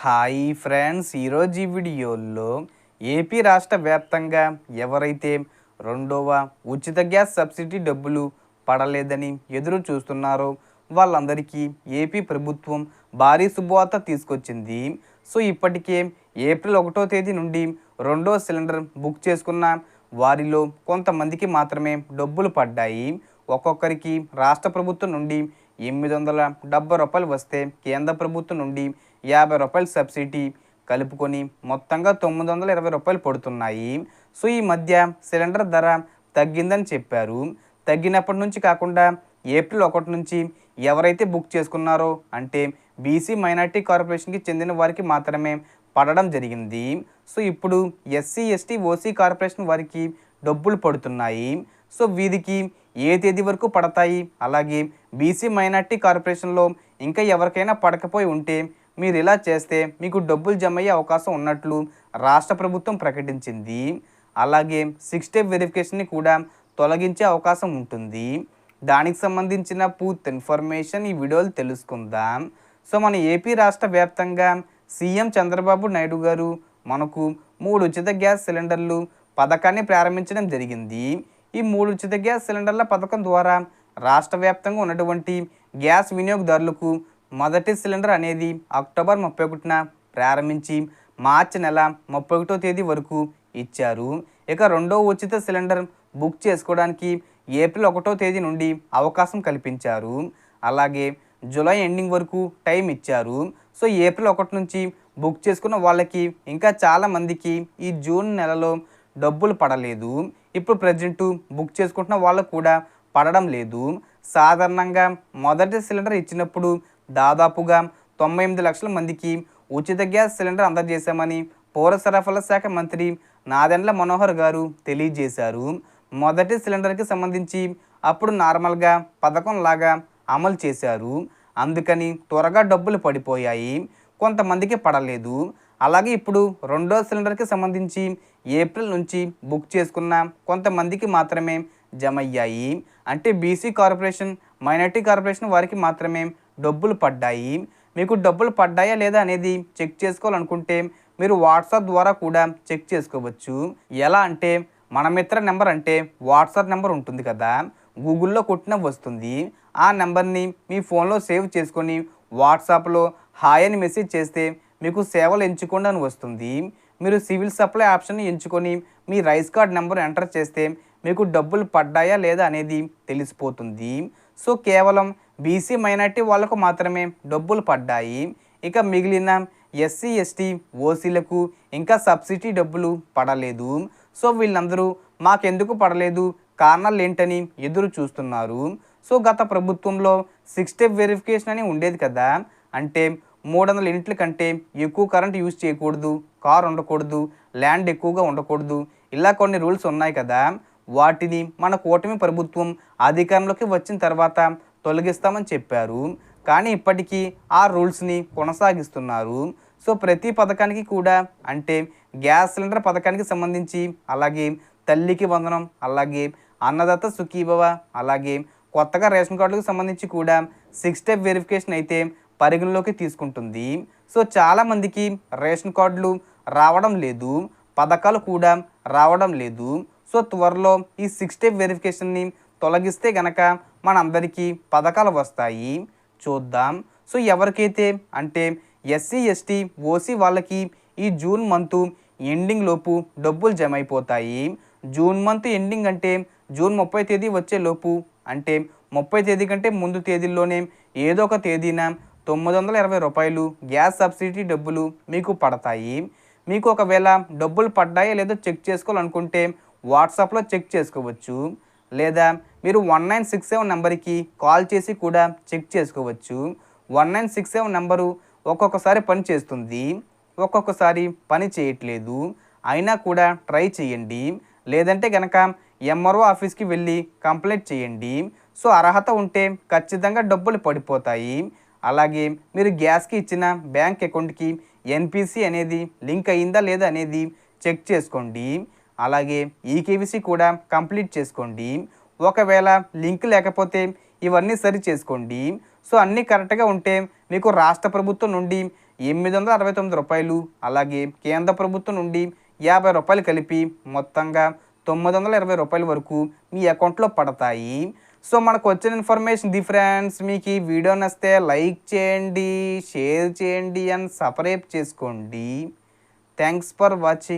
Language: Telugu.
హాయ్ ఫ్రెండ్స్ ఈరోజు ఈ వీడియోలో ఏపీ రాష్ట్ర వ్యాప్తంగా ఎవరైతే రెండవ ఉచిత గ్యాస్ సబ్సిడీ డబ్బులు పడలేదని ఎదురు చూస్తున్నారో వాళ్ళందరికీ ఏపీ ప్రభుత్వం భారీ శుభవార్త తీసుకొచ్చింది. సో ఇప్పటికే ఏప్రిల్ ఒకటో తేదీ నుండి రెండో సిలిండర్ బుక్ చేసుకున్న వారిలో కొంతమందికి మాత్రమే డబ్బులు పడ్డాయి. ఒక్కొక్కరికి రాష్ట్ర ప్రభుత్వం నుండి ఎనిమిది వందల డెబ్బై రూపాయలు వస్తే కేంద్ర ప్రభుత్వం నుండి యాభై రూపాయలు సబ్సిడీ కలుపుకొని మొత్తంగా తొమ్మిది వందల ఇరవై రూపాయలు పడుతున్నాయి. సో ఈ మధ్య సిలిండర్ ధర తగ్గిందని చెప్పారు. తగ్గినప్పటి నుంచి కాకుండా ఏప్రిల్ ఒకటి నుంచి ఎవరైతే బుక్ చేసుకున్నారో అంటే బీసీ మైనార్టీ కార్పొరేషన్కి చెందిన వారికి మాత్రమే పడడం జరిగింది. సో ఇప్పుడు ఎస్సీ ఎస్టీ ఓసీ కార్పొరేషన్ వారికి డబ్బులు పడుతున్నాయి. సో వీరికి ఏ తేదీ వరకు పడతాయి? అలాగే బీసీ మైనార్టీ కార్పొరేషన్లో ఇంకా ఎవరికైనా పడకపోయి ఉంటే మీరు ఇలా చేస్తే మీకు డబ్బులు జమ అయ్యే అవకాశం ఉన్నట్లు రాష్ట్ర ప్రభుత్వం ప్రకటించింది. అలాగే సిక్స్ స్టెప్ వెరిఫికేషన్ని కూడా తొలగించే అవకాశం ఉంటుంది. దానికి సంబంధించిన పూర్తి ఇన్ఫర్మేషన్ ఈ వీడియోలు తెలుసుకుందాం. సో మన ఏపీ రాష్ట్ర వ్యాప్తంగా సీఎం చంద్రబాబు నాయుడు గారు మనకు మూడు ఉచిత గ్యాస్ సిలిండర్లు పథకాన్ని ప్రారంభించడం జరిగింది. ఈ మూడు ఉచిత గ్యాస్ సిలిండర్ల పథకం ద్వారా రాష్ట్ర వ్యాప్తంగా ఉన్నటువంటి గ్యాస్ వినియోగదారులకు మొదటి సిలిండర్ అనేది అక్టోబర్ ముప్పై ఒకటిన ప్రారంభించి మార్చి నెల ముప్పై ఒకటో తేదీ వరకు ఇచ్చారు. ఇక రెండో ఉచిత సిలిండర్ బుక్ చేసుకోవడానికి ఏప్రిల్ ఒకటో తేదీ నుండి అవకాశం కల్పించారు. అలాగే జూలై ఎండింగ్ వరకు టైం ఇచ్చారు. సో ఏప్రిల్ ఒకటి నుంచి బుక్ చేసుకున్న వాళ్ళకి ఇంకా చాలామందికి ఈ జూన్ నెలలో డబ్బులు పడలేదు. ఇప్పుడు ప్రజెంట్ బుక్ చేసుకుంటున్న వాళ్ళకు కూడా పడడం లేదు. సాధారణంగా మొదటి సిలిండర్ ఇచ్చినప్పుడు దాదాపుగా తొంభై ఎనిమిది లక్షల మందికి ఉచిత గ్యాస్ సిలిండర్ అందజేశామని పౌర సరఫరాల శాఖ మంత్రి నాదెండ్ల మనోహర్ గారు తెలియజేశారు. మొదటి సిలిండర్కి సంబంధించి అప్పుడు నార్మల్గా పథకం లాగా అమలు చేశారు. అందుకని త్వరగా డబ్బులు పడిపోయాయి. కొంతమందికి పడలేదు. అలాగే ఇప్పుడు రెండో సిలిండర్కి సంబంధించి ఏప్రిల్ నుంచి బుక్ చేసుకున్న కొంతమందికి మాత్రమే జమ అయ్యాయి అంటే బీసీ కార్పొరేషన్ మైనార్టీ కార్పొరేషన్ వారికి మాత్రమే డబ్బులు పడ్డాయి. మీకు డబ్బులు పడ్డాయా లేదా అనేది చెక్ చేసుకోవాలనుకుంటే మీరు వాట్సాప్ ద్వారా కూడా చెక్ చేసుకోవచ్చు. ఎలా అంటే మన మిత్ర నెంబర్ అంటే వాట్సాప్ నెంబర్ ఉంటుంది కదా గూగుల్లో కొట్టిన వస్తుంది. ఆ నెంబర్ని మీ ఫోన్లో సేవ్ చేసుకొని వాట్సాప్లో హాయ్ అని మెసేజ్ చేస్తే మీకు సేవలు ఎంచుకోండి అని వస్తుంది. మీరు సివిల్ సప్లై ఆప్షన్ ఎంచుకొని మీ రైస్ కార్డ్ నెంబర్ ఎంటర్ చేస్తే మీకు డబ్బులు పడ్డాయా లేదా అనేది తెలిసిపోతుంది. సో కేవలం బీసీ మైనార్టీ వాళ్ళకు మాత్రమే డబ్బులు పడ్డాయి. ఇక మిగిలిన ఎస్సీ ఎస్టీ ఓసీలకు ఇంకా సబ్సిడీ డబ్బులు పడలేదు. సో వీళ్ళందరూ మాకెందుకు పడలేదు? కారణాలు ఏంటని ఎదురు చూస్తున్నారు. సో గత ప్రభుత్వంలో సిక్స్ స్టెప్ వెరిఫికేషన్ అని ఉండేది కదా. అంటే మూడు వందల యూనిట్ల కంటే ఎక్కువ కరెంట్ యూజ్ చేయకూడదు కార్ ఉండకూడదు ల్యాండ్ ఎక్కువగా ఉండకూడదు. ఇలా కొన్ని రూల్స్ ఉన్నాయి కదా. వాటిని మన కూటమి ప్రభుత్వం అధికారంలోకి వచ్చిన తర్వాత తొలగిస్తామని చెప్పారు. కానీ ఇప్పటికీ ఆ రూల్స్ని కొనసాగిస్తున్నారు. సో ప్రతి పథకానికి కూడా అంటే గ్యాస్ సిలిండర్ పథకానికి సంబంధించి అలాగే తల్లికి వందనం అలాగే అన్నదాత సుఖీభవ అలాగే కొత్తగా రేషన్ కార్డులకు సంబంధించి కూడా సిక్స్ స్టెప్ వెరిఫికేషన్ అయితే పరిగణలోకి తీసుకుంటుంది. సో చాలామందికి రేషన్ కార్డులు రావడం లేదు పథకాలు కూడా రావడం లేదు. సో త్వరలో ఈ సిక్స్ స్టెప్ వెరిఫికేషన్ని తొలగిస్తే గనక మనందరికీ పథకాలు వస్తాయి. చూద్దాం. సో ఎవరికైతే అంటే ఎస్సీ ఎస్టీ ఓసీ వాళ్ళకి ఈ జూన్ మంత్ ఎండింగ్ లోపు డబ్బులు జమ అయిపోతాయి. జూన్ మంత్ ఎండింగ్ అంటే జూన్ ముప్పై తేదీ వచ్చే లోపు అంటే ముప్పై తేదీ కంటే ముందు తేదీల్లోనే ఏదో ఒక తేదీన తొమ్మిది వందల ఇరవై రూపాయలు గ్యాస్ సబ్సిడీ డబ్బులు మీకు పడతాయి. మీకు ఒకవేళ డబ్బులు పడ్డాయో లేదో చెక్ చేసుకోవాలనుకుంటే వాట్సాప్లో చెక్ చేసుకోవచ్చు. లేదా మీరు వన్ నైన్ సిక్స్ సెవెన్ నెంబర్కి కాల్ చేసి కూడా చెక్ చేసుకోవచ్చు. One nine six seven number ఒక్కొక్కసారి పని చేస్తుంది. ఒక్కొక్కసారి పని చేయట్లేదు. అయినా కూడా ట్రై చేయండి. లేదంటే కనుక ఎంఆర్ఓ ఆఫీస్కి వెళ్ళి కంప్లైంట్ చేయండి. సో అర్హత ఉంటే ఖచ్చితంగా డబ్బులు పడిపోతాయి. అలాగే మీరు గ్యాస్కి ఇచ్చిన బ్యాంక్ అకౌంట్కి ఎన్పిసి అనేది లింక్ అయిందా లేదా అనేది చెక్ చేసుకోండి. అలాగే ఈకేవీసీ కూడా కంప్లీట్ చేసుకోండి. ఒకవేళ లింక్ లేకపోతే ఇవన్నీ సరి చేసుకోండి. సో అన్నీ కరెక్ట్గా ఉంటే మీకు రాష్ట్ర ప్రభుత్వం నుండి ఎనిమిది వందల అరవై తొమ్మిది రూపాయలు అలాగే కేంద్ర ప్రభుత్వం నుండి యాభై రూపాయలు కలిపి మొత్తంగా తొమ్మిది వందల ఇరవై రూపాయల వరకు మీ అకౌంట్లో పడతాయి. సో మనకు వచ్చిన ఇన్ఫర్మేషన్ ది ఫ్రెండ్స్ మీకు ఈ వీడియో నచ్చితే లైక్ చేయండి షేర్ చేయండి అండ్ సపరేట్ చేసుకోండి. Thanks for watching.